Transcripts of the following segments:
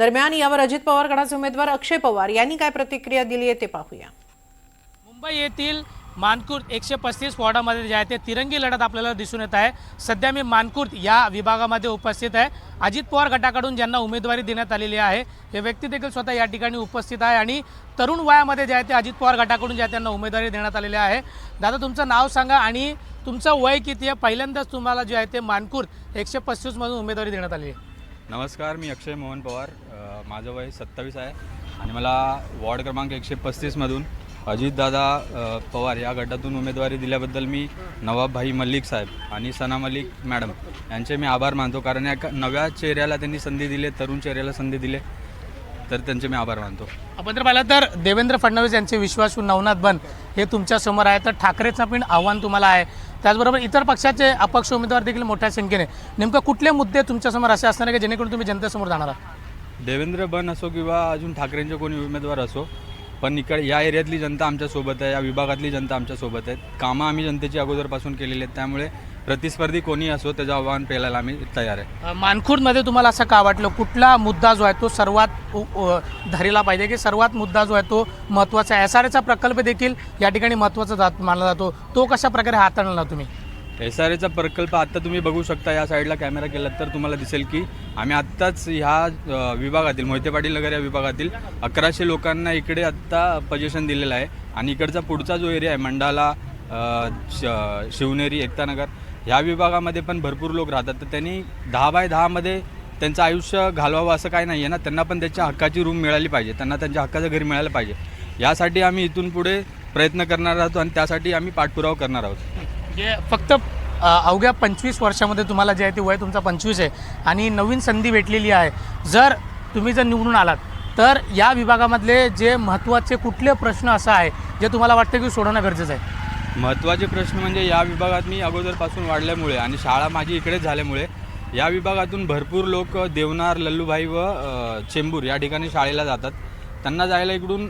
दरम्यान यावर अजित पवार गटाचे उमेदवार अक्षय पवार यांनी काय प्रतिक्रिया दिली आहे ते पाहूया. मुंबई येथील मानकुर्द एकशे पस्तीस वॉर्डामध्ये जे आहे ते तिरंगी लढत आपल्याला दिसून येत आहे. सध्या मी मानकुर्द या विभागामध्ये उपस्थित आहे. अजित पवार गटाकडून ज्यांना उमेदवारी देण्यात आलेली आहे हे व्यक्ती देखील स्वतः या ठिकाणी उपस्थित आहे आणि तरुण वयामध्ये जे आहे ते अजित पवार गटाकडून जे आहे त्यांना उमेदवारी देण्यात आलेली आहे. दादा तुमचं नाव सांगा आणि तुमचं वय किती आहे? पहिल्यांदाच तुम्हाला जे आहे ते मानकुर्द एकशे पस्तीसमधून उमेदवारी देण्यात आली आहे. नमस्कार मी अक्षय मोहन पवार. माझं वय सत्तावीस आहे आणि मला वॉर्ड क्रमांक एकशे पस्तीसमधून अजितदादा पवार या गटातून उमेदवारी दिल्याबद्दल मी नवाबभाई मल्लिक साहेब आणि सना मलिक मॅडम यांचे मी आभार मानतो. कारण या नव्या चेहऱ्याला त्यांनी संधी दिली तरुण चेहऱ्याला संधी दिली तर त्यांचे मी आभार मानतो. आपण जर पाहिलं तर देवेंद्र फडणवीस यांचे विश्वासू नवनाथ बन हे तुमच्यासमोर आहे तर ठाकरेचं पण आव्हान तुम्हाला आहे. त्याचबरोबर इतर पक्षाचे अपक्ष उमेदवार देखील मोठ्या संख्येने. नेमकं कुठले मुद्दे तुमच्यासमोर असे असणार आहे की जेणेकरून तुम्ही जनतेसमोर जाणार आहात? देवेंद्र बन असो किंवा अजून ठाकरेंचे कोणी उमेदवार असो पण इकडे या एरियातली जनता आमच्यासोबत आहे या विभागातली जनता आमच्यासोबत आहे कामं आम्ही जनतेची अगोदरपासून केलेली आहेत त्यामुळे प्रतिस्पर्धी कोणी असो त्याचं आव्हान पेलायला आम्ही तयार आहे. मानखुर्दमध्ये तुम्हाला असं का वाटलं? कुठला मुद्दा जो आहे तो सर्वात धरला पाहिजे की सर्वात मुद्दा जो आहे तो महत्त्वाचा आहे? एस आर एचा प्रकल्प देखील या ठिकाणी महत्त्वाचा जात मानला जातो. तो कशा प्रकारे हाताळला तुम्ही? एस आर एचा प्रकल्प आत्ता तुम्ही बघू शकता या साईडला कॅमेरा केला तर तुम्हाला दिसेल की आम्ही आत्ताच ह्या विभागातील मोहिते पाटील नगर या विभागातील अकराशे लोकांना इकडे आत्ता पजेशन दिलेलं आहे. आणि इकडचा पुढचा जो एरिया आहे मंडाला श- शिवनेरी एकतानगर ह्या विभागामध्ये पण भरपूर लोक राहतात. तर त्यांनी दहा बाय दहामध्ये त्यांचं आयुष्य घालवावं असं काही नाही आहे ना. त्यांना पण त्यांच्या हक्काची रूम मिळाली पाहिजे. त्यांना त्यांच्या हक्काचं घरी मिळालं पाहिजे. यासाठी आम्ही इथून पुढे प्रयत्न करणार आहोत आणि त्यासाठी आम्ही पाठपुरावा करणार आहोत. म्हणजे फक्त अवघ्या पंचवीस वर्षामध्ये तुम्हाला जे आहे ते वय तुमचा पंचवीस आहे आणि नवीन संधी भेटलेली आहे. जर तुम्ही जर निवडून आलात तर या विभागामधले जे महत्त्वाचे कुठले प्रश्न असं आहे जे तुम्हाला वाटतं की सोडवणं गरजेचं आहे? महत्त्वाचे प्रश्न म्हणजे या विभागात मी अगोदरपासून वाढल्यामुळे आणि शाळा माझी इकडेच झाल्यामुळे या विभागातून भरपूर लोक देवनार लल्लूभाई व चेंबूर या ठिकाणी शाळेला जातात. त्यांना जायला इकडून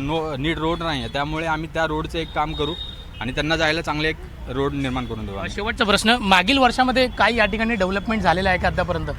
नो नीट रोड नाही आहे त्यामुळे आम्ही त्या रोडचं एक काम करू आणि त्यांना जायला चांगले एक रोड निर्माण करून देऊ आम्ही. शेवटचा प्रश्न मागील वर्षामध्ये काही या ठिकाणी डेव्हलपमेंट झालेलं आहे का आतापर्यंत?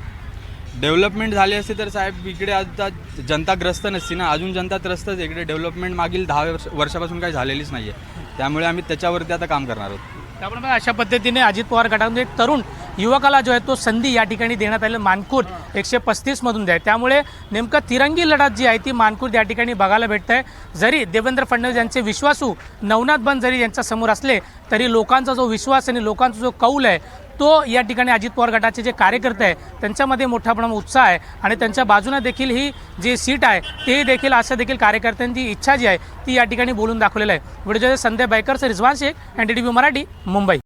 डेव्हलपमेंट झाली असते तर साहेब इकडे आता जनता ग्रस्त नसती ना. अजून जनता त्रस्तच आहे. इकडे डेव्हलपमेंट मागील दहा वर्ष वर्षापासून काही झालेलीच नाही आहे त्यामुळे आम्ही त्याच्यावरती आता काम करणार आहोत. त्यामुळे मग अशा पद्धतीने अजित पवार गटातून एक तरुण युवकाला जो आहे तो संधी या ठिकाणी देण्यात आलेली मानकूर एकशे पस्तीसमधून द्या त्यामुळे नेमकं तिरंगी लढत जी आहे ती मानकूर या ठिकाणी बघायला भेटत आहे. जरी देवेंद्र फडणवीस यांचे विश्वासू नवनाथ बंद जरी यांच्या समोर असले तरी लोकांचा जो विश्वास आणि लोकांचा जो कौल आहे तो या ठिकाणी अजित पवार गटाचे जे कार्यकर्ते आहे त्यांच्यामध्ये मोठ्या प्रमाणात उत्साह आहे. आणि त्यांच्या बाजूने देखील ही जी सीट आहे ते देखील असं देखील कार्यकर्त्यांची इच्छा जी आहे ती या ठिकाणी बोलून दाखवलेलं आहे. Video Sandhya Baikar Rizwan Shaikh N D T V Marathi Mumbai.